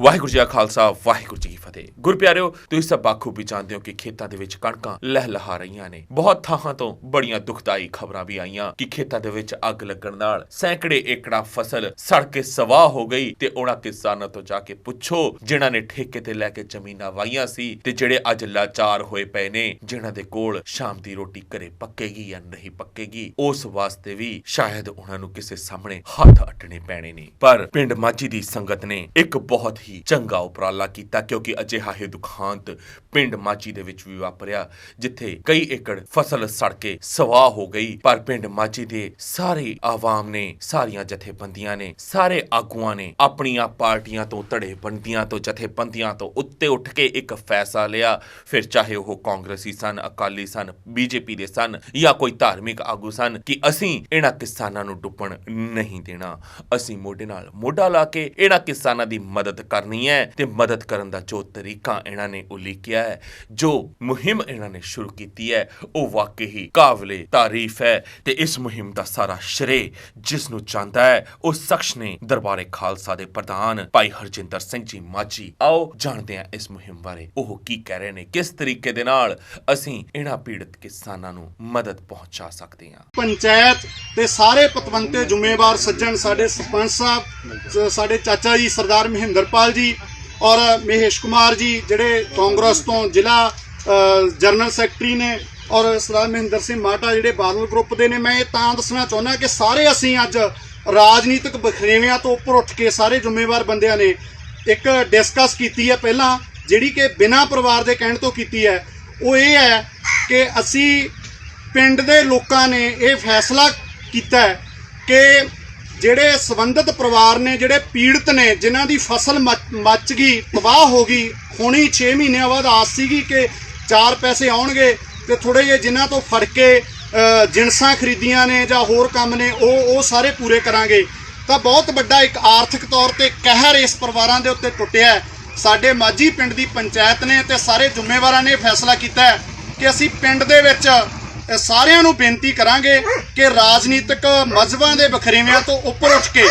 ਵਾਹਿਗੁਰੂ ਜੀ ਕਾ ਖਾਲਸਾ, ਵਾਹਿਗੁਰੂ ਜੀ ਕੀ ਫਤਿਹ। ਗੁਰਪਿਆਰਿਓ, ਤੁਸੀਂ ਸਭ ਬਾਖੂਬੀ ਜਾਣਦੇ ਹੋ ਕਿ ਖੇਤਾਂ ਦੇ ਵਿੱਚ ਕਣਕਾਂ ਲਹਿਲਹਾ ਰਹੀਆਂ ਨੇ। ਬਹੁਤ ਥਾਂ ਤੋਂ ਬੜੀਆਂ ਦੁਖਦਾਈ ਖਬਰਾਂ ਵੀ ਆਈਆਂ ਕਿ ਖੇਤਾਂ ਦੇ ਵਿੱਚ ਅੱਗ ਲੱਗਣ ਨਾਲ ਸੈਂਕੜੇ ਏਕੜਾ ਫਸਲ ਸੜ ਕੇ ਸਵਾਹ ਹੋ ਗਈ ਤੇ ਉਹਨਾਂ ਕਿਸਾਨਾਂ ਤੋਂ ਜਾ ਕੇ ਪੁੱਛੋ, ਜਿਨ੍ਹਾਂ ਨੇ ਠੇਕੇ ਤੇ ਲੈ ਕੇ ਜ਼ਮੀਨਾਂ ਵਾਹੀਆਂ ਸੀ ਤੇ ਜਿਹੜੇ ਅੱਜ ਲਾਚਾਰ ਹੋਏ ਪਏ ਨੇ, ਜਿਨ੍ਹਾਂ ਦੇ ਕੋਲ ਸ਼ਾਮ ਦੀ ਰੋਟੀ ਘਰੇ ਪੱਕੇਗੀ ਜਾਂ ਨਹੀਂ ਪੱਕੇਗੀ, ਉਸ ਵਾਸਤੇ ਵੀ ਸ਼ਾਇਦ ਉਹਨਾਂ ਨੂੰ ਕਿਸੇ ਸਾਹਮਣੇ ਹੱਥ ਅੱਟਣੇ ਪੈਣੇ ਨੇ। ਪਰ ਪਿੰਡ ਮਾਝੀ ਦੀ ਸੰਗਤ ਨੇ ਇੱਕ ਬਹੁਤ ਹੀ ਚੰਗਾ ਉਪਰਾਲਾ ਕੀਤਾ, ਕਿਉਂਕਿ ਅਜਿਹਾ ਹੀ ਦੁਖਾਂਤ ਪਿੰਡ ਮਾਝੀ ਦੇ ਵਿੱਚ ਵੀ ਵਾਪਰਿਆ, ਜਿੱਥੇ ਕਈ ਏਕੜ ਫਸਲ ਸੜ ਕੇ ਸਵਾਹ ਹੋ ਗਈ। ਪਰ ਪਿੰਡ ਮਾਝੀ ਦੇ ਸਾਰੇ ਆਵਾਮ ਨੇ, ਸਾਰੀਆਂ ਜਥੇਬੰਦੀਆਂ ਨੇ, ਸਾਰੇ ਆਗੂਆਂ ਨੇ ਆਪਣੀਆਂ ਪਾਰਟੀਆਂ ਤੋਂ ਧੜੇ ਬੰਦੀਆਂ ਤੋਂ, ਜਥੇਬੰਦੀਆਂ ਤੋਂ ਉੱਤੇ ਉੱਠ ਕੇ ਇੱਕ ਫੈਸਲਾ ਲਿਆ। ਫਿਰ ਚਾਹੇ ਉਹ ਕਾਂਗਰਸੀ ਸਨ, ਅਕਾਲੀ ਸਨ, ਬੀਜੇਪੀ ਦੇ ਸਨ, ਜਾਂ ਕੋਈ ਧਾਰਮਿਕ ਆਗੂ ਸਨ ਕਿ ਅਸੀਂ ਇਹਨਾਂ ਕਿਸਾਨਾਂ ਨੂੰ ਡੁੱਬਣ ਨਹੀਂ ਦੇਣਾ। ਅਸੀਂ ਮੋਢੇ ਨਾਲ ਮੋਢਾ ਲਾ ਕੇ ਇਹਨਾਂ ਕਿਸਾਨਾਂ ਦੀ ਮਦਦ ਕਰਨੀ ਹੈ ਤੇ ਮਦਦ ਕਰਨ ਦਾ ਜੋ ਤਰੀਕਾ ਇਹਨਾਂ ਨੇ ਉਲੀਕਿਆ ਹੈ, ਜੋ ਮੁਹਿੰਮ ਇਹਨਾਂ ਨੇ ਸ਼ੁਰੂ ਕੀਤੀ ਹੈ, ਉਹ ਵਾਕਈ ਹੀ ਕਾਬਲੇ ਤਾਰੀਫ ਹੈ ਤੇ ਇਸ ਮੁਹਿੰਮ ਦਾ ਸਾਰਾ ਸ਼੍ਰੇ ਜਿਸ ਨੂੰ ਚਾਹੁੰਦਾ ਹੈ, ਉਹ ਸ਼ਖਸ ਨੇ ਦਰਬਾਰੇ ਖਾਲਸਾ ਦੇ ਪ੍ਰਧਾਨ ਭਾਈ ਹਰਜਿੰਦਰ ਸਿੰਘ ਜੀ ਮਾਝੀ। ਆਓ ਜਾਣਦੇ ਹਾਂ ਇਸ ਮੁਹਿੰਮ ਬਾਰੇ, ਉਹ ਕੀ ਕਹਿ ਰਹੇ ਨੇ, ਕਿਸ ਤਰੀਕੇ ਦੇ ਨਾਲ ਅਸੀਂ ਇਹਨਾਂ ਪੀੜਤ ਕਿਸਾਨਾਂ ਨੂੰ ਮਦਦ ਪਹੁੰਚਾ ਸਕਦੇ ਹਾਂ। ਪੰਚਾਇਤ ਤੇ ਸਾਰੇ ਪਤਵੰਤੇ ਜ਼ਿੰਮੇਵਾਰ ਸੱਜਣ ਸਾਡੇ ਸਰਪੰਚ ਸਾਹਿਬ ਸਾਡੇ ਚਾਚਾ ਜੀ ਸਰਦਾਰ ਮਹਿੰਦਰਪਾਲ ਜੀ ਔਰ ਮਹੇਸ਼ ਕੁਮਾਰ ਜੀ, ਜਿਹੜੇ ਕਾਂਗਰਸ ਤੋਂ ਜ਼ਿਲ੍ਹਾ ਜਨਰਲ ਸੈਕਟਰੀ ਨੇ ਔਰ ਸਰਦਾਰ ਮਹਿੰਦਰ ਸਿੰਘ ਮਾਟਾ ਜਿਹੜੇ ਬਾਦਲ ਗਰੁੱਪ ਦੇ ਨੇ, ਮੈਂ ਇਹ ਤਾਂ ਦੱਸਣਾ ਚਾਹੁੰਦਾ ਕਿ ਸਾਰੇ ਅਸੀਂ ਅੱਜ ਰਾਜਨੀਤਿਕ ਬਖਰੇਵਿਆਂ ਤੋਂ ਉੱਪਰ ਉੱਠ ਕੇ ਸਾਰੇ ਜ਼ਿੰਮੇਵਾਰ ਬੰਦਿਆਂ ਨੇ ਇੱਕ ਡਿਸਕਸ ਕੀਤੀ ਹੈ ਪਹਿਲਾਂ, ਜਿਹੜੀ ਕਿ ਬਿਨਾਂ ਪਰਿਵਾਰ ਦੇ ਕਹਿਣ ਤੋਂ ਕੀਤੀ ਹੈ, ਉਹ ਇਹ ਹੈ ਕਿ ਅਸੀਂ ਪਿੰਡ ਦੇ ਲੋਕਾਂ ਨੇ ਇਹ ਫੈਸਲਾ ਕੀਤਾ ਕਿ ਜਿਹੜੇ ਸੰਬੰਧਿਤ ਪਰਿਵਾਰ ਨੇ ਜਿਹੜੇ ਪੀੜਤ ਨੇ ਜਿਨ੍ਹਾਂ ਦੀ ਫਸਲ ਮੱਚ ਮੱਚ ਗਈ ਤਬਾਹ ਹੋ ਗਈ ਹੁਣੀ 6 ਮਹੀਨਿਆਂ ਬਾਅਦ ਆਸ ਸੀਗੀ ਕਿ ਚਾਰ ਪੈਸੇ ਆਉਣਗੇ ਤੇ ਥੋੜੇ ਜਿਹੇ ਜਿਨ੍ਹਾਂ ਤੋਂ ਫੜ ਕੇ ਅ, ਖਰੀਦੀਆਂ ਨੇ ਜਾਂ ਹੋਰ ਕੰਮ ਨੇ ਉਹ ਉਹ ਸਾਰੇ ਪੂਰੇ ਕਰਾਂਗੇ। ਤਾਂ ਬਹੁਤ ਵੱਡਾ ਇੱਕ ਆਰਥਿਕ ਤੌਰ ਤੇ ਕਹਿਰ ਇਸ ਪਰਿਵਾਰਾਂ ਦੇ ਉੱਤੇ ਟੁੱਟਿਆ ਸਾਡੇ ਮਾਝੀ ਪਿੰਡ ਦੀ ਪੰਚਾਇਤ ਨੇ ਤੇ ਸਾਰੇ ਜ਼ਿੰਮੇਵਾਰਾਂ ਨੇ ਫੈਸਲਾ ਕੀਤਾ ਕਿ ਅਸੀਂ ਪਿੰਡ ਦੇ ਵਿੱਚ ਸਾਰਿਆਂ ਨੂੰ ਬੇਨਤੀ ਕਰਾਂਗੇ ਕਿ ਰਾਜਨੀਤਿਕ ਮਜ਼ਹਬਾਂ ਦੇ ਬਖਰੇਵਿਆਂ ਤੋਂ ਉੱਪਰ ਉੱਠ ਕੇ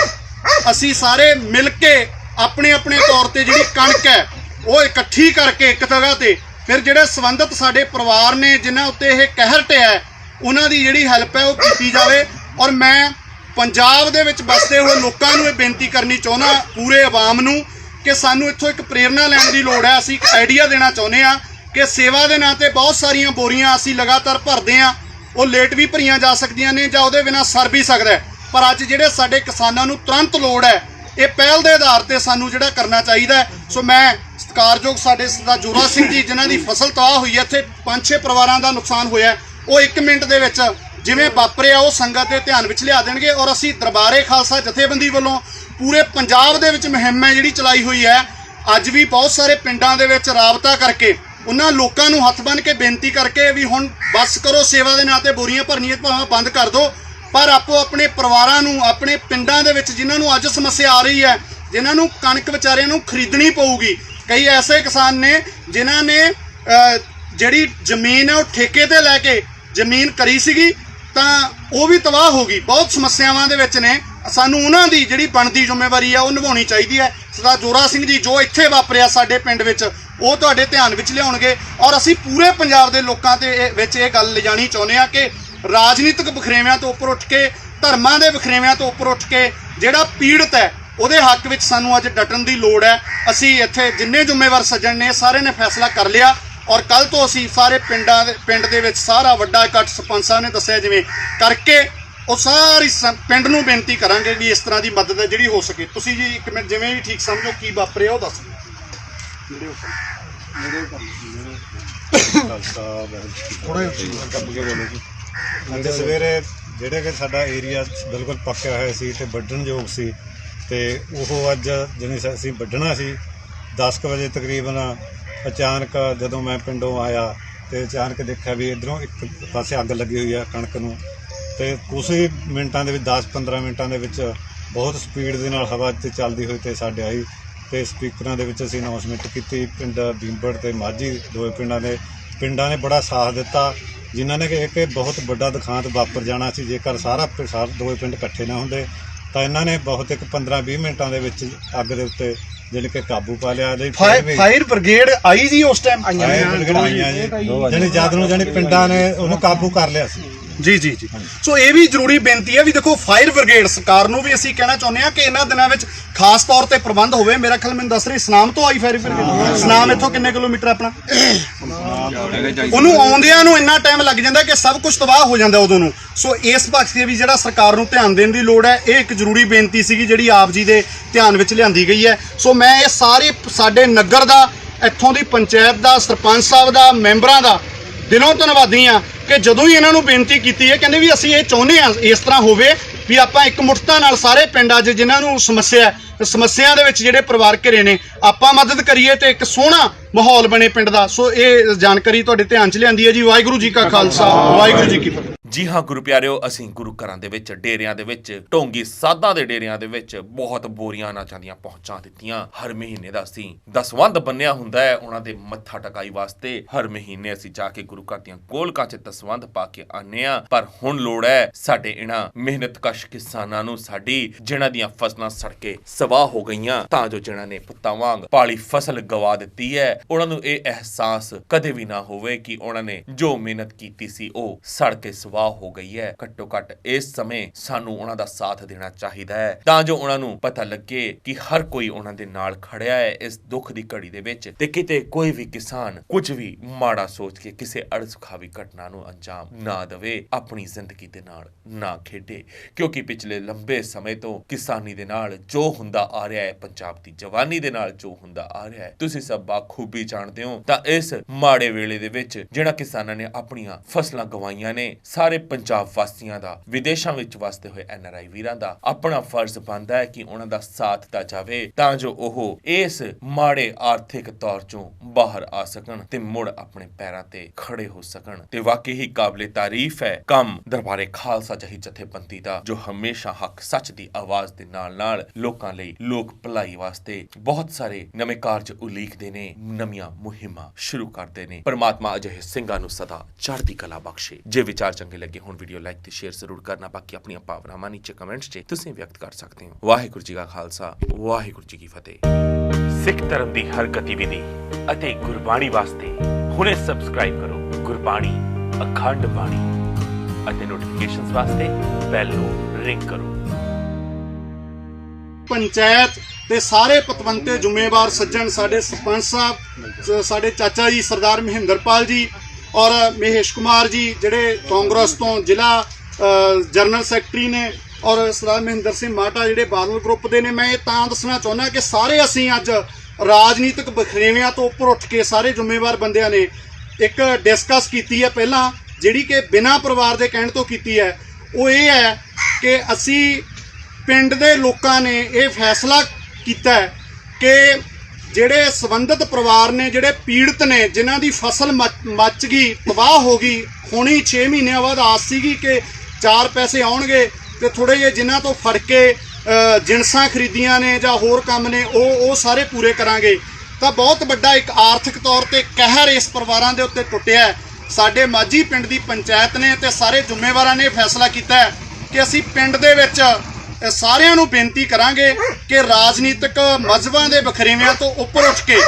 ਅਸੀਂ ਸਾਰੇ ਮਿਲ ਕੇ ਆਪਣੇ ਆਪਣੇ ਤੌਰ ਤੇ ਜਿਹੜੀ ਕਣਕ ਹੈ, ਉਹ ਇਕੱਠੀ ਕਰਕੇ ਇੱਕ ਜਗ੍ਹਾ ਤੇ ਫਿਰ ਜਿਹੜੇ ਸੰਬੰਧਿਤ ਸਾਡੇ ਪਰਿਵਾਰ ਨੇ ਜਿਨ੍ਹਾਂ ਉੱਤੇ ਇਹ ਕਹਿਰ ਟਿਆ ਉਹਨਾਂ ਦੀ ਜਿਹੜੀ ਹੈਲਪ ਹੈ ਉਹ ਕੀਤੀ ਜਾਵੇ। ਔਰ ਮੈਂ ਪੰਜਾਬ ਦੇ ਵਿੱਚ ਵਸਦੇ ਹੋਏ ਲੋਕਾਂ ਨੂੰ ਇਹ ਬੇਨਤੀ ਕਰਨੀ ਚਾਹੁੰਦਾ, ਪੂਰੇ ਆਵਾਮ ਨੂੰ, ਕਿ ਸਾਨੂੰ ਇੱਥੋਂ ਇੱਕ ਪ੍ਰੇਰਣਾ ਲੈਣ ਦੀ ਲੋੜ ਹੈ। ਅਸੀਂ ਇੱਕ ਆਈਡੀਆ ਦੇਣਾ ਚਾਹੁੰਦੇ ਆ ਕਿ ਸੇਵਾ ਦੇ ਨਾਂ ਤੇ ਬਹੁਤ ਸਾਰੀਆਂ ਬੋਰੀਆਂ ਅਸੀਂ ਲਗਾਤਾਰ ਭਰਦੇ ਆ। ਉਹ ਲੇਟ ਵੀ ਭਰੀਆਂ ਜਾ ਸਕਦੀਆਂ ਨੇ ਜਾਂ ਉਹਦੇ ਬਿਨਾ ਸਰ ਵੀ ਸਕਦਾ ਪਰ ਅੱਜ ਜਿਹੜੇ ਸਾਡੇ ਕਿਸਾਨਾਂ ਨੂੰ ਤੁਰੰਤ ਲੋੜ ਹੈ, ਇਹ ਪਹਿਲ ਦੇ ਆਧਾਰ ਤੇ ਸਾਨੂੰ ਜਿਹੜਾ ਕਰਨਾ ਚਾਹੀਦਾ ਸੋ ਮੈਂ ਸਤਿਕਾਰਯੋਗ ਸਾਡੇ ਸਰਦਾਰ ਜੋਰਾ ਸਿੰਘ ਜੀ, ਜਿਨ੍ਹਾਂ ਦੀ ਫਸਲ ਤਬਾਹ ਹੋਈ ਹੈ, ਇੱਥੇ ਪੰਜ ਛੇ ਪਰਿਵਾਰਾਂ ਦਾ ਨੁਕਸਾਨ ਹੋਇਆ ਉਹ 1 ਮਿੰਟ ਦੇ ਵਿੱਚ ਜਿਵੇਂ ਵਾਪਰਿਆ, ਉਹ ਸੰਗਤ ਦੇ ਧਿਆਨ ਵਿੱਚ ਲਿਆ ਦੇਣਗੇ ਔਰ ਅਸੀਂ ਦਰਬਾਰੇ ਖਾਲਸਾ ਜਥੇਬੰਦੀ ਵੱਲੋਂ ਪੂਰੇ ਪੰਜਾਬ ਦੇ ਵਿੱਚ ਮੁਹਿੰਮ ਹੈ ਜਿਹੜੀ ਚਲਾਈ ਹੋਈ ਹੈ। ਅੱਜ ਵੀ ਬਹੁਤ ਸਾਰੇ ਪਿੰਡਾਂ ਦੇ ਵਿੱਚ ਰਾਬਤਾ ਕਰਕੇ ਉਹਨਾਂ ਲੋਕਾਂ ਨੂੰ ਹੱਥ ਬੰਨ੍ਹ ਕੇ ਬੇਨਤੀ ਕਰਕੇ ਵੀ ਹੁਣ ਬਸ ਕਰੋ, ਸੇਵਾ ਦੇ ਨਾਂ ਤੇ ਬੋਰੀਆਂ ਭਰਨੀਆਂ, ਭਾਵੇਂ ਬੰਦ ਕਰ ਦਿਓ ਪਰ ਆਪੋ ਆਪਣੇ ਪਰਿਵਾਰਾਂ ਨੂੰ, ਆਪਣੇ ਪਿੰਡਾਂ ਦੇ ਵਿੱਚ ਜਿਨ੍ਹਾਂ ਨੂੰ ਅੱਜ ਸਮੱਸਿਆ ਆ ਰਹੀ ਹੈ, ਜਿਨ੍ਹਾਂ ਨੂੰ ਕਣਕ ਵਿਚਾਰਿਆਂ ਨੂੰ ਖਰੀਦਣੀ ਪਊਗੀ, ਕਈ ਐਸੇ ਕਿਸਾਨ ਨੇ ਜਿਨ੍ਹਾਂ ਨੇ ਜਿਹੜੀ ਜ਼ਮੀਨ ਹੈ ਉਹ ਠੇਕੇ ਤੇ ਲੈ ਕੇ ਜ਼ਮੀਨ ਕਰੀ ਸੀਗੀ, ਤਾਂ ਉਹ ਵੀ ਤਬਾਹ ਹੋ ਗਈ। ਬਹੁਤ ਸਮੱਸਿਆਵਾਂ ਦੇ ਵਿੱਚ ਨੇ। ਸਾਨੂੰ ਉਹਨਾਂ ਦੀ ਜਿਹੜੀ ਬਣਦੀ ਜ਼ਿੰਮੇਵਾਰੀ ਆ, ਉਹ ਨਿਭਾਉਣੀ ਚਾਹੀਦੀ ਹੈ। ਸਰਦਾਰ ਜੋਰਾ ਸਿੰਘ ਜੀ, ਜੋ ਇੱਥੇ ਵਾਪਰਿਆ ਸਾਡੇ ਪਿੰਡ ਵਿੱਚ ਉਹ ਤੁਹਾਡੇ ਧਿਆਨ ਵਿੱਚ ਲਿਆਉਣਗੇ ਔਰ ਅਸੀਂ ਪੂਰੇ ਪੰਜਾਬ ਦੇ ਲੋਕਾਂ ਤੇ ਵਿੱਚ ਇਹ ਗੱਲ ਲਿਜਾਣੀ ਚਾਹੁੰਦੇ ਆ ਕਿ ਰਾਜਨੀਤਿਕ ਬਖਰੇਵਿਆਂ ਤੋਂ ਉੱਪਰ ਉੱਠ ਕੇ, ਧਰਮਾਂ ਦੇ ਬਖਰੇਵਿਆਂ ਤੋਂ ਉੱਪਰ ਉੱਠ ਕੇ ਜਿਹੜਾ ਪੀੜਤ ਹੈ, ਉਹਦੇ ਹੱਕ ਵਿੱਚ ਸਾਨੂੰ ਅੱਜ ਡਟਣ ਦੀ ਲੋੜ ਹੈ। ਅਸੀਂ ਇੱਥੇ ਜਿੰਨੇ ਜ਼ਿੰਮੇਵਾਰ ਸੱਜਣ ਨੇ, ਸਾਰੇ ਨੇ ਫੈਸਲਾ ਕਰ ਲਿਆ ਔਰ ਕੱਲ ਤੋਂ ਅਸੀਂ ਸਾਰੇ ਪਿੰਡਾਂ ਦੇ ਪਿੰਡ ਦੇ ਵਿੱਚ ਸਾਰਾ ਵੱਡਾ ਇਕੱਠ ਸਰਪੰਚ ਸਾਹਿਬ ਨੇ ਦੱਸਿਆ ਜਿਵੇਂ ਕਰਕੇ ਉਹ ਸਾਰੀ ਸ- ਪਿੰਡ ਨੂੰ ਬੇਨਤੀ ਕਰਾਂਗੇ ਵੀ ਇਸ ਤਰ੍ਹਾਂ ਦੀ ਮਦਦ ਹੈ ਜਿਹੜੀ ਹੋ ਸਕੇ। ਤੁਸੀਂ ਜੀ ਇੱਕ ਮਿੰਟ ਜਿਵੇਂ ਵੀ ਠੀਕ ਸਮਝੋ ਕੀ ਵਾਪਰਿਆ ਉਹ ਦੱਸ ਦਿਓ। ਥੋੜਾ ਅੱਜ ਸਵੇਰੇ ਜਿਹੜੇ ਕਿ ਸਾਡਾ ਏਰੀਆ ਬਿਲਕੁਲ ਪੱਕਿਆ ਹੋਇਆ ਸੀ ਤੇ ਵੱਢਣਯੋਗ ਸੀ ਤੇ ਉਹ ਅੱਜ ਜਿਵੇਂ ਅਸੀਂ ਵੱਢਣਾ ਸੀ 10 ਕੁ ਵਜੇ ਤਕਰੀਬਨ ਅਚਾਨਕ ਜਦੋਂ ਮੈਂ ਪਿੰਡੋਂ ਆਇਆ ਤੇ ਅਚਾਨਕ ਦੇਖਿਆ ਵੀ ਇਧਰੋਂ ਇੱਕ ਪਾਸੇ ਅੱਗ ਲੱਗੀ ਹੋਈ ਆ ਕਣਕ ਨੂੰ ਤੇ ਕੁਝ ਹੀ ਮਿੰਟਾਂ ਦੇ ਵਿੱਚ 10-15 ਮਿੰਟਾਂ ਦੇ ਵਿੱਚ ਬਹੁਤ ਸਪੀਡ ਦੇ ਨਾਲ ਹਵਾ ਤੇ ਚੱਲਦੀ ਹੋਈ ਤੇ ਸਾਡੇ ਆਈ ਤੇ ਸਪੀਕਰਾਂ ਦੇ ਵਿੱਚ ਅਸੀਂ ਅਨਾਉਂਸਮੈਂਟ ਕੀਤੀ। ਪਿੰਡ ਬੀਂਬੜ ਤੇ ਮਾਝੀ ਦੋਵੇਂ ਪਿੰਡਾਂ ਦੇ ਪਿੰਡਾਂ ਨੇ ਬੜਾ ਸਾਥ ਦਿੱਤਾ। ਜਿਨ੍ਹਾਂ ਨੇ ਕਿ ਕਿ ਬਹੁਤ ਵੱਡਾ ਦੁਖਾਂਤ ਵਾਪਰ ਜਾਣਾ ਸੀ। ਜੇਕਰ ਸਾਰਾ ਸਾਰੇ ਦੋਵੇਂ ਪਿੰਡ ਇਕੱਠੇ ਨਾ ਹੁੰਦੇ ਤਾਂ ਇਹਨਾਂ ਨੇ ਬਹੁਤ ਇੱਕ 15-20 ਮਿੰਟਾਂ ਦੇ ਵਿੱਚ ਅੱਗ ਦੇ ਉੱਤੇ ਜਾਣੀ ਕਿ ਕਾਬੂ ਪਾ ਲਿਆ। ਲਈ ਫਾਇਰ ਬ੍ਰਿਗੇਡ ਆਈ ਜੀ ਉਸ ਟਾਈਮ ਆਈਆਂ ਜੀ। ਜਾਣੀ ਜਦ ਨੂੰ ਜਾਣੀ ਪਿੰਡਾਂ ਨੇ ਉਹਨੂੰ ਕਾਬੂ ਕਰ ਲਿਆ ਸੀ। ਜੀ ਜੀ ਜੀ। ਸੋ ਇਹ ਵੀ ਜ਼ਰੂਰੀ ਬੇਨਤੀ ਹੈ ਵੀ ਦੇਖੋ ਫਾਇਰ ਬ੍ਰਿਗੇਡ ਸਰਕਾਰ ਨੂੰ ਵੀ ਅਸੀਂ ਕਹਿਣਾ ਚਾਹੁੰਦੇ ਹਾਂ ਕਿ ਇਹਨਾਂ ਦਿਨਾਂ ਵਿੱਚ ਖਾਸ ਤੌਰ ਤੇ ਪ੍ਰਬੰਧ ਹੋਵੇ। ਮੇਰਾ ਖਿਆਲ ਮੈਨੂੰ ਦੱਸ ਰਹੀ, ਸਨਾਮ ਤੋਂ ਆਈ ਫਾਇਰ ਬ੍ਰਿਗੇਡ ਸਨਾਮ ਇੱਥੋਂ ਕਿੰਨੇ ਕਿਲੋਮੀਟਰ ਆਪਣਾ? ਉਹਨੂੰ ਆਉਂਦਿਆਂ ਨੂੰ ਇੰਨਾ ਟਾਈਮ ਲੱਗ ਜਾਂਦਾ ਕਿ ਸਭ ਕੁਝ ਤਬਾਹ ਹੋ ਜਾਂਦਾ ਉਦੋਂ ਨੂੰ। ਸੋ ਇਸ ਪੱਖ ਤੇ ਵੀ ਜਿਹੜਾ ਸਰਕਾਰ ਨੂੰ ਧਿਆਨ ਦੇਣ ਦੀ ਲੋੜ ਹੈ, ਇਹ ਇੱਕ ਜ਼ਰੂਰੀ ਬੇਨਤੀ ਸੀਗੀ ਜਿਹੜੀ ਆਪ ਜੀ ਦੇ ਧਿਆਨ ਵਿੱਚ ਲਿਆਂਦੀ ਗਈ ਹੈ। ਸੋ ਮੈਂ ਇਹ ਸਾਰੇ ਸਾਡੇ ਨਗਰ ਦਾ, ਇੱਥੋਂ ਦੀ ਪੰਚਾਇਤ ਦਾ, ਸਰਪੰਚ ਸਾਹਿਬ ਦਾ, ਮੈਂਬਰਾਂ ਦਾ ਦਿਲੋਂ ਧੰਨਵਾਦੀ ਆ ਕਿ ਜਦੋਂ ਹੀ ਇਹਨਾਂ ਨੂੰ ਬੇਨਤੀ ਕੀਤੀ ਹੈ, ਕਹਿੰਦੇ ਵੀ ਅਸੀਂ ਇਹ ਚਾਹੁੰਦੇ ਆ ਇਸ ਤਰ੍ਹਾਂ ਹੋਵੇ ਵੀ ਆਪਾਂ ਇੱਕ ਮੁਠਤਾ ਨਾਲ ਸਾਰੇ ਪਿੰਡਾਂ 'ਚ ਜਿਨ੍ਹਾਂ ਨੂੰ ਸਮੱਸਿਆ ਸਮੱਸਿਆ ਦੇ ਵਿੱਚ ਜਿਹੜੇ ਪਰਿਵਾਰ ਘਿਰੇ ਨੇ, ਆਪਾਂ ਮਦਦ ਕਰੀਏ ਤੇ ਇੱਕ ਸੋਹਣਾ ਮਾਹੌਲ ਬਣੇ ਪਿੰਡ ਦਾ। ਸੋ ਇਹ ਜਾਣਕਾਰੀ ਤੁਹਾਡੇ ਧਿਆਨ 'ਚ ਲਿਆਂਦੀ ਹੈ ਜੀ। ਵਾਹਿਗੁਰੂ ਜੀ ਕਾ ਖਾਲਸਾ, ਵਾਹਿਗੁਰੂ ਜੀ ਕੀ ਫਤਿਹ। ਜੀ ਹਾਂ ਗੁਰੂ ਪਿਆਰਿਓ, ਅਸੀਂ ਗੁਰੂ ਘਰਾਂ ਦੇ ਵਿੱਚ, ਡੇਰਿਆਂ ਦੇ ਵਿੱਚ, ਢੋਂਗੀ ਸਾਧਾਂ ਦੇ ਡੇਰਿਆਂ ਦੇ ਵਿੱਚ ਬਹੁਤ ਬੋਰੀਆਂ ਅਨਾਜਾਂ ਦੀਆਂ ਪਹੁੰਚਾਂ ਦਿੱਤੀਆਂ। ਹਰ ਮਹੀਨੇ ਦਾ ਅਸੀਂ ਦਸਵੰਧ ਬੰਨਿਆ ਹੁੰਦਾ ਹੈ। ਉਹਨਾਂ ਦੇ ਮੱਥਾ ਟਕਾਈ ਵਾਸਤੇ ਹਰ ਮਹੀਨੇ ਅਸੀਂ ਜਾ ਕੇ ਗੁਰੂ ਘਰ ਦੀਆਂ ਗੋਲਕਾਂ 'ਚ ਦਸਵੰਧ ਪਾ ਕੇ ਆਨੇ ਆ ਪਰ ਹੁਣ ਲੋੜ ਹੈ ਸਾਡੇ ਇਹਨਾਂ ਮਿਹਨਤਕਸ਼ ਕਿਸਾਨਾਂ ਨੂੰ ਸਾਡੀ, ਜਿਨ੍ਹਾਂ ਦੀਆਂ ਫਸਲਾਂ ਸੜ ਕੇ ਸਵਾਹ ਹੋ ਗਈਆਂ, ਤਾਂ ਜੋ ਜਿਨ੍ਹਾਂ ਨੇ ਪੁੱਤਾਂ ਵਾਂਗ ਪਾਲੀ ਫਸਲ ਗਵਾ ਦਿੱਤੀ ਹੈ, ਉਹਨਾਂ ਨੂੰ ਇਹ ਅਹਿਸਾਸ ਕਦੇ ਵੀ ਨਾ ਹੋਵੇ ਕਿ ਉਹਨਾਂ ਨੇ ਜੋ ਮਿਹਨਤ ਕੀਤੀ ਸੀ, ਉਹ ਸੜ ਕੇ ਸਵਾਹ ਹੋ ਗਈ ਹੈ। ਘੱਟੋ ਘੱਟ ਇਸ ਸਮੇਂ ਸਾਨੂੰ ਉਹਨਾਂ ਦਾ ਸਾਥ ਦੇਣਾ ਚਾਹੀਦਾ ਹੈ। ਤਾਂ ਜੋ ਉਹਨਾਂ ਨੂੰ ਪਤਾ ਲੱਗੇ ਕਿ ਹਰ ਕੋਈ ਉਹਨਾਂ ਦੇ ਨਾਲ ਖੜਿਆ ਹੈ ਇਸ ਦੁੱਖ ਦੀ ਘੜੀ ਦੇ ਵਿੱਚ ਤੇ ਕਿਤੇ ਕੋਈ ਵੀ ਕਿਸਾਨ ਕੁਝ ਵੀ ਮਾੜਾ ਸੋਚ ਕੇ ਕਿਸੇ ਅੜਸੁਖਾਵੀ ਘਟਨਾ ਨੂੰ ਅੰਜਾਮ ਨਾ ਦੇਵੇ, ਆਪਣੀ ਜ਼ਿੰਦਗੀ ਦੇ ਨਾਲ ਨਾ ਖੇਡੇ। ਕਿਉਂਕਿ ਪਿਛਲੇ ਲੰਬੇ ਸਮੇਂ ਤੋਂ ਕਿਸਾਨੀ ਦੇ ਨਾਲ ਜੋ ਹੁੰਦਾ ਆ ਰਿਹਾ ਹੈ, ਪੰਜਾਬ ਦੀ ਜਵਾਨੀ ਦੇ ਨਾਲ ਜੋ ਹੁੰਦਾ ਆ ਰਿਹਾ ਹੈ, ਤੁਸੀਂ ਸਭ ਬਾਖੂਬੀ ਜਾਣਦੇ ਹੋ। ਤਾਂ ਇਸ ਮਾੜੇ ਵੇਲੇ ਦੇ ਵਿੱਚ ਜਿਹੜਾ ਕਿਸਾਨਾਂ ਨੇ ਆਪਣੀਆਂ ਫਸਲਾਂ ਗਵਾਈਆਂ ਨੇ ਸਾਰੇ ਪੰਜਾਬ ਵਾਸੀਆਂ ਦਾ, ਵਿਦੇਸ਼ਾਂ ਵਿੱਚ ਵਸਦੇ ਹੋਏ ਐਨਆਰਆਈ ਵੀਰਾਂ ਦਾ ਆਪਣਾ ਫਰਜ਼ ਬਣਦਾ ਹੈ ਕਿ ਉਹਨਾਂ ਦਾ ਸਾਥ ਦਿੱਤਾ ਜਾਵੇ ਤਾਂ ਜੋ ਉਹ ਇਸ ਮਾੜੇ ਆਰਥਿਕ ਤੌਰ ਚੋਂ ਬਾਹਰ ਆ ਸਕਣ ਤੇ ਮੁੜ ਆਪਣੇ ਪੈਰਾਂ ਤੇ ਖੜੇ ਹੋ ਸਕਣ। ਤੇ ਵਾਕਈ ਹੀ ਕਾਬਲੇ ਤਾਰੀਫ ਹੈ ਕੰਮ ਦਰਬਾਰੇ ਖਾਲਸਾ ਜਹੀ ਜਥੇਬੰਦੀ ਦਾ, ਜੋ ਹਮੇਸ਼ਾ ਹੱਕ ਸੱਚ ਦੀ ਆਵਾਜ਼ ਦੇ ਨਾਲ ਨਾਲ ਲੋਕਾਂ ਲਈ ਲੋਕ ਭਲਾਈ ਵਾਸਤੇ ਬਹੁਤ ਸਾਰੇ ਨਵੇਂ ਕਾਰਜ ਉਲੀਕਦੇ ਨੇ, ਨਵੀਆਂ ਮੁਹਿੰਮਾਂ ਸ਼ੁਰੂ ਕਰਦੇ ਨੇ। ਪਰਮਾਤਮਾ ਅਜਿਹੇ ਸਿੰਘਾਂ ਨੂੰ ਸਦਾ ਚੜ੍ਹਦੀ ਕਲਾ ਬਖਸ਼ੇ। ਜੇ ਵਿਚਾਰ ਚੰਗੇ ਲੱਗੇ ਹੁਣ ਵੀਡੀਓ ਲਾਈਕ ਤੇ ਸ਼ੇਅਰ ਜ਼ਰੂਰ ਕਰਨਾ ਬਾਕੀ ਆਪਣੀਆਂ ਭਾਵਨਾਵਾਂ ਨੀਚੇ ਕਮੈਂਟਸ 'ਚ ਤੁਸੀਂ ਵਿਅਕਤ ਕਰ ਸਕਦੇ ਹੋ ਵਾਹਿਗੁਰੂ ਜੀ ਕਾ ਖਾਲਸਾ ਵਾਹਿਗੁਰੂ ਜੀ ਕੀ ਫਤਿਹ ਸਿੱਖ ਧਰਮ ਦੀ ਹਰ ਗਤੀਵਿਧੀ ਅਤੇ ਗੁਰਬਾਣੀ ਵਾਸਤੇ ਹੁਣੇ ਸਬਸਕ੍ਰਾਈਬ ਕਰੋ ਗੁਰਬਾਣੀ ਅਖੰਡ ਬਾਣੀ ਅਤੇ ਨੋਟੀਫਿਕੇਸ਼ਨਸ ਵਾਸਤੇ ਬੈਲ ਨੂੰ ਰਿੰਗ ਕਰੋ ਪੰਚਾਇਤ ਤੇ ਸਾਰੇ ਪਤਵੰਤੇ ਜ਼ਿੰਮੇਵਾਰ ਸੱਜਣ ਸਾਡੇ ਸਰਪੰਚ ਸਾਹਿਬ ਸਾਡੇ ਚਾਚਾ ਜੀ ਸਰਦਾਰ ਮਹਿੰਦਰਪਾਲ ਜੀ ਔਰ ਮਹੇਸ਼ ਕੁਮਾਰ ਜੀ ਜਿਹੜੇ ਕਾਂਗਰਸ ਤੋਂ ਜ਼ਿਲ੍ਹਾ ਜਨਰਲ ਸੈਕਟਰੀ ਨੇ ਔਰ ਸਰਦਾਰ ਮਹਿੰਦਰ ਸਿੰਘ ਮਾਟਾ ਜਿਹੜੇ ਬਾਦਲ ਗਰੁੱਪ ਦੇ ਨੇ, ਮੈਂ ਇਹ ਤਾਂ ਦੱਸਣਾ ਚਾਹੁੰਦਾ ਕਿ ਸਾਰੇ ਅਸੀਂ ਅੱਜ ਰਾਜਨੀਤਿਕ ਬਖਰੇਵਿਆਂ ਤੋਂ ਉੱਪਰ ਉੱਠ ਕੇ ਸਾਰੇ ਜ਼ਿੰਮੇਵਾਰ ਬੰਦਿਆਂ ਨੇ ਇੱਕ ਡਿਸਕਸ ਕੀਤੀ ਹੈ ਪਹਿਲਾਂ, ਜਿਹੜੀ ਕਿ ਬਿਨਾਂ ਪਰਿਵਾਰ ਦੇ ਕਹਿਣ ਤੋਂ ਕੀਤੀ ਹੈ। ਉਹ ਇਹ ਹੈ ਕਿ ਅਸੀਂ ਪਿੰਡ ਦੇ ਲੋਕਾਂ ਨੇ ਇਹ ਫੈਸਲਾ ਕੀਤਾ ਕਿ ਜਿਹੜੇ ਸੰਬੰਧਿਤ ਪਰਿਵਾਰ ਨੇ ਜਿਹੜੇ ਪੀੜਤ ਨੇ ਜਿਨ੍ਹਾਂ ਦੀ ਫਸਲ ਮੱਚ- ਮੱਚ ਗਈ ਤਬਾਹ ਹੋ ਗਈ ਹੁਣੀ 6 ਮਹੀਨਿਆਂ ਬਾਅਦ ਆਸ ਸੀਗੀ ਕਿ ਚਾਰ ਪੈਸੇ ਆਉਣਗੇ ਤੇ ਥੋੜੇ ਜਿਹੇ ਜਿਨ੍ਹਾਂ ਤੋਂ ਫੜ ਕੇ ਅ, ਖਰੀਦੀਆਂ ਨੇ ਜਾਂ ਹੋਰ ਕੰਮ ਨੇ ਉਹ ਉਹ ਸਾਰੇ ਪੂਰੇ ਕਰਾਂਗੇ। ਤਾਂ ਬਹੁਤ ਵੱਡਾ ਇੱਕ ਆਰਥਿਕ ਤੌਰ ਤੇ ਕਹਿਰ ਇਸ ਪਰਿਵਾਰਾਂ ਦੇ ਉੱਤੇ ਟੁੱਟਿਆ ਸਾਡੇ ਮਾਝੀ ਪਿੰਡ ਦੀ ਪੰਚਾਇਤ ਨੇ ਤੇ ਸਾਰੇ ਜ਼ਿੰਮੇਵਾਰਾਂ ਨੇ ਫੈਸਲਾ ਕੀਤਾ ਕਿ ਅਸੀਂ ਪਿੰਡ ਦੇ ਵਿੱਚ ਸਾਰਿਆਂ ਨੂੰ ਬੇਨਤੀ ਕਰਾਂਗੇ ਕਿ ਰਾਜਨੀਤਿਕ ਮਜ਼ਹਬਾਂ ਦੇ ਬਖਰੇਵਿਆਂ ਤੋਂ ਉੱਪਰ ਉੱਠ ਕੇ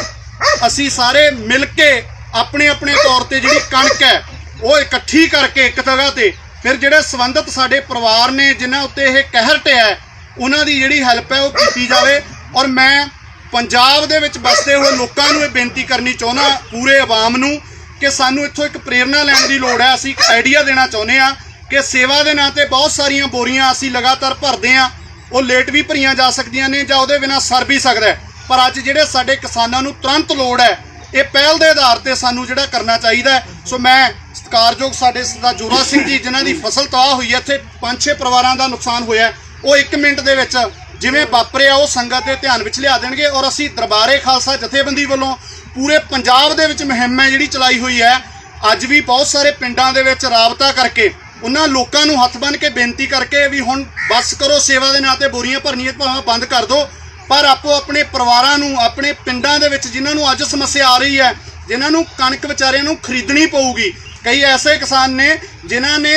ਅਸੀਂ ਸਾਰੇ ਮਿਲ ਕੇ ਆਪਣੇ ਆਪਣੇ ਤੌਰ ਤੇ ਜਿਹੜੀ ਕਣਕ ਹੈ, ਉਹ ਇਕੱਠੀ ਕਰਕੇ ਇੱਕ ਜਗ੍ਹਾ ਤੇ ਫਿਰ ਜਿਹੜੇ ਸੰਬੰਧਿਤ ਸਾਡੇ ਪਰਿਵਾਰ ਨੇ ਜਿਨ੍ਹਾਂ ਉੱਤੇ ਇਹ ਕਹਿਰ ਟਿਆ ਉਹਨਾਂ ਦੀ ਜਿਹੜੀ ਹੈਲਪ ਹੈ ਉਹ ਕੀਤੀ ਜਾਵੇ। ਔਰ ਮੈਂ ਪੰਜਾਬ ਦੇ ਵਿੱਚ ਵਸਦੇ ਹੋਏ ਲੋਕਾਂ ਨੂੰ ਇਹ ਬੇਨਤੀ ਕਰਨੀ ਚਾਹੁੰਦਾ, ਪੂਰੇ ਆਵਾਮ ਨੂੰ, ਕਿ ਸਾਨੂੰ ਇੱਥੋਂ ਇੱਕ ਪ੍ਰੇਰਣਾ ਲੈਣ ਦੀ ਲੋੜ ਹੈ, ਅਸੀਂ ਇੱਕ ਆਈਡੀਆ ਦੇਣਾ ਚਾਹੁੰਦੇ ਆ ਕਿ ਸੇਵਾ ਦੇ ਨਾਂ ਤੇ ਬਹੁਤ ਸਾਰੀਆਂ ਬੋਰੀਆਂ ਅਸੀਂ ਲਗਾਤਾਰ ਭਰਦੇ ਆ ਉਹ ਲੇਟ ਵੀ ਭਰੀਆਂ ਜਾ ਸਕਦੀਆਂ ਨੇ ਜਾਂ ਉਹਦੇ ਬਿਨਾਂ ਸਰ ਵੀ ਸਕਦਾ ਪਰ ਅੱਜ ਜਿਹੜੇ ਸਾਡੇ ਕਿਸਾਨਾਂ ਨੂੰ ਤੁਰੰਤ ਲੋੜ ਹੈ, ਇਹ ਪਹਿਲ ਦੇ ਆਧਾਰ ਤੇ ਸਾਨੂੰ ਜਿਹੜਾ ਕਰਨਾ ਚਾਹੀਦਾ ਸੋ ਮੈਂ ਸਤਿਕਾਰਯੋਗ ਸਾਡੇ ਸਰਦਾਰ ਜੋਰਾ ਸਿੰਘ ਜੀ, ਜਿਨ੍ਹਾਂ ਦੀ ਫਸਲ ਤਬਾਹ ਹੋਈ ਹੈ, ਇੱਥੇ ਪੰਜ ਛੇ ਪਰਿਵਾਰਾਂ ਦਾ ਨੁਕਸਾਨ ਹੋਇਆ ਉਹ 1 ਮਿੰਟ ਦੇ ਵਿੱਚ ਜਿਵੇਂ ਵਾਪਰਿਆ, ਉਹ ਸੰਗਤ ਦੇ ਧਿਆਨ ਵਿੱਚ ਲਿਆ ਦੇਣਗੇ। ਔਰ ਅਸੀਂ ਦਰਬਾਰੇ ਖਾਲਸਾ ਜਥੇਬੰਦੀ ਵੱਲੋਂ ਪੂਰੇ ਪੰਜਾਬ ਦੇ ਵਿੱਚ ਮੁਹਿੰਮ ਹੈ ਜਿਹੜੀ ਚਲਾਈ ਹੋਈ ਹੈ। ਅੱਜ ਵੀ ਬਹੁਤ ਸਾਰੇ ਪਿੰਡਾਂ ਦੇ ਵਿੱਚ ਰਾਬਤਾ ਕਰਕੇ ਉਹਨਾਂ ਲੋਕਾਂ ਨੂੰ ਹੱਥ ਬੰਨ੍ਹ ਕੇ ਬੇਨਤੀ ਕਰਕੇ ਵੀ ਹੁਣ ਬਸ ਕਰੋ, ਸੇਵਾ ਦੇ ਨਾਂ ਤੇ ਬੋਰੀਆਂ ਭਰਨੀਆਂ ਭਾਵੇਂ ਬੰਦ ਕਰ ਦਿਓ। ਪਰ ਆਪੋ ਆਪਣੇ ਪਰਿਵਾਰਾਂ ਨੂੰ, ਆਪਣੇ ਪਿੰਡਾਂ ਦੇ ਵਿੱਚ ਜਿਨ੍ਹਾਂ ਨੂੰ ਅੱਜ ਸਮੱਸਿਆ ਆ ਰਹੀ ਹੈ, ਜਿਨ੍ਹਾਂ ਨੂੰ ਕਣਕ ਵਿਚਾਰਿਆਂ ਨੂੰ ਖਰੀਦਣੀ ਪਊਗੀ, ਕਈ ਐਸੇ ਕਿਸਾਨ ਨੇ ਜਿਨ੍ਹਾਂ ਨੇ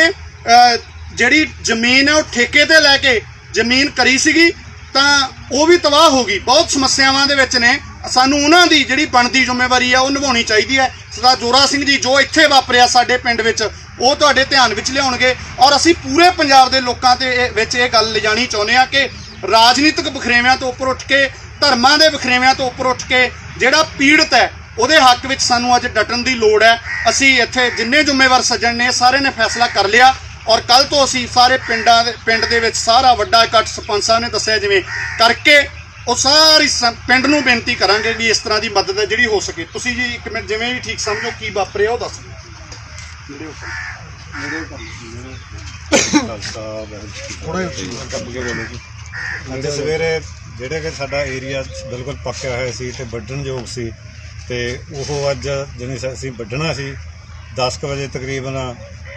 ਜਿਹੜੀ ਜ਼ਮੀਨ ਹੈ ਉਹ ਠੇਕੇ ਤੇ ਲੈ ਕੇ ਜ਼ਮੀਨ ਕਰੀ ਸੀਗੀ, ਤਾਂ ਉਹ ਵੀ ਤਬਾਹ ਹੋ ਗਈ। ਬਹੁਤ ਸਮੱਸਿਆਵਾਂ ਦੇ ਵਿੱਚ ਨੇ। ਸਾਨੂੰ ਉਹਨਾਂ ਦੀ ਜਿਹੜੀ ਬਣਦੀ ਜ਼ਿੰਮੇਵਾਰੀ ਆ ਉਹ ਨਿਭਾਉਣੀ ਚਾਹੀਦੀ ਹੈ। ਸਰਦਾਰ ਜੋਰਾ ਸਿੰਘ ਜੀ ਜੋ ਇੱਥੇ ਵਾਪਰਿਆ ਸਾਡੇ ਪਿੰਡ ਵਿੱਚ ਉਹ ਤੁਹਾਡੇ ਧਿਆਨ ਵਿੱਚ ਲਿਆਉਣਗੇ। ਔਰ ਅਸੀਂ ਪੂਰੇ ਪੰਜਾਬ ਦੇ ਲੋਕਾਂ ਦੇ ਵਿੱਚ ਇਹ ਗੱਲ ਲਿਜਾਣੀ ਚਾਹੁੰਦੇ ਆ ਕਿ ਰਾਜਨੀਤਿਕ ਵਖਰੇਵਿਆਂ ਤੋਂ ਉੱਪਰ ਉੱਠ ਕੇ, ਧਰਮਾਂ ਦੇ ਵਖਰੇਵਿਆਂ ਤੋਂ ਉੱਪਰ ਉੱਠ ਕੇ ਜਿਹੜਾ ਪੀੜਤ ਹੈ, ਉਹਦੇ ਹੱਕ ਵਿੱਚ ਸਾਨੂੰ ਅੱਜ ਡਟਣ ਦੀ ਲੋੜ ਹੈ। ਅਸੀਂ ਇੱਥੇ ਜਿੰਨੇ ਜ਼ਿੰਮੇਵਾਰ ਸੱਜਣ ਨੇ, ਸਾਰੇ ਨੇ ਫੈਸਲਾ ਕਰ ਲਿਆ। ਔਰ ਕੱਲ ਤੋਂ ਅਸੀਂ ਸਾਰੇ ਪਿੰਡਾਂ ਦੇ ਪਿੰਡ ਦੇ ਵਿੱਚ ਸਾਰਾ ਵੱਡਾ ਇਕੱਠ ਸਰਪੰਚ ਸਾਹਿਬ ਨੇ ਦੱਸਿਆ ਜਿਵੇਂ ਕਰਕੇ ਉਹ ਸਾਰੀ ਸ- ਪਿੰਡ ਨੂੰ ਬੇਨਤੀ ਕਰਾਂਗੇ ਵੀ ਇਸ ਤਰ੍ਹਾਂ ਦੀ ਮਦਦ ਹੈ ਜਿਹੜੀ ਹੋ ਸਕੇ। ਤੁਸੀਂ ਜੀ ਇੱਕ ਮਿੰਟ ਜਿਵੇਂ ਵੀ ਠੀਕ ਸਮਝੋ ਕੀ ਵਾਪਰਿਆ ਉਹ ਦੱਸ ਦਿਓ ਖਾਲਸਾ ਕੱਪ ਕੇ ਬੋਲੋ ਜੀ। ਅੱਜ ਸਵੇਰੇ ਜਿਹੜੇ ਕਿ ਸਾਡਾ ਏਰੀਆ ਬਿਲਕੁਲ ਪੱਕਿਆ ਹੋਇਆ ਸੀ ਤੇ ਵੱਢਣਯੋਗ ਸੀ ਤੇ ਉਹ ਅੱਜ ਜਿਹਨੇ ਅਸੀਂ ਵੱਢਣਾ ਸੀ 10 ਕੁ ਵਜੇ ਤਕਰੀਬਨ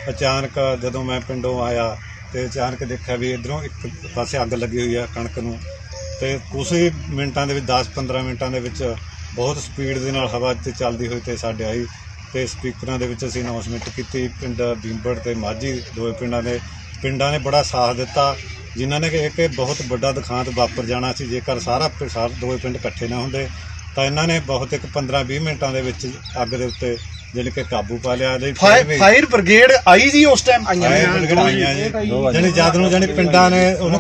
ਅਚਾਨਕ ਜਦੋਂ ਮੈਂ ਪਿੰਡੋਂ ਆਇਆ ਤੇ ਅਚਾਨਕ ਦੇਖਿਆ ਵੀ ਇਧਰੋਂ ਇੱਕ ਪਾਸੇ ਅੱਗ ਲੱਗੀ ਹੋਈ ਆ ਕਣਕ ਨੂੰ ਤੇ ਕੁਝ ਹੀ ਮਿੰਟਾਂ ਦੇ ਵਿੱਚ 10-15 ਮਿੰਟਾਂ ਦੇ ਵਿੱਚ ਬਹੁਤ ਸਪੀਡ ਦੇ ਨਾਲ ਹਵਾ ਤੇ ਚੱਲਦੀ ਹੋਈ ਤੇ ਸਾਡੇ ਆਈ। ਤੇ ਸਪੀਕਰਾਂ ਦੇ ਵਿੱਚ ਅਸੀਂ ਅਨਾਉਂਸਮੈਂਟ ਕੀਤੀ। ਪਿੰਡ ਬੀਂਬੜ ਤੇ ਮਾਝੀ ਦੋਵੇਂ ਪਿੰਡਾਂ ਦੇ ਪਿੰਡਾਂ ਨੇ ਬੜਾ ਸਾਥ ਦਿੱਤਾ ਜਿਨ੍ਹਾਂ ਨੇ ਕਿ ਇੱਕ ਬਹੁਤ ਵੱਡਾ ਦੁਖਾਂਤ ਵਾਪਰ ਜਾਣਾ ਸੀ ਜੇਕਰ ਸਾਰਾ ਸਾਰੇ ਦੋਵੇਂ ਪਿੰਡ ਇਕੱਠੇ ਨਾ ਹੁੰਦੇ ਤਾਂ ਇਹਨਾਂ ਨੇ ਬਹੁਤ ਇੱਕ 15-20 ਮਿੰਟਾਂ ਦੇ ਵਿੱਚ ਅੱਗ ਦੇ ਉੱਤੇ ਜਾਣੀ ਕਿ ਕਾਬੂ ਪਾ ਲਿਆ ਵੀ ਫਾਇਰ ਬ੍ਰਿਗੇਡ ਆਈ ਜੀ ਉਸ ਟਾਈਮ ਆਈਆਂ ਜੀ ਜਾਣੀ ਜਦ ਨੂੰ ਜਾਣੀ ਪਿੰਡਾਂ ਨੇ ਉਹਨੂੰ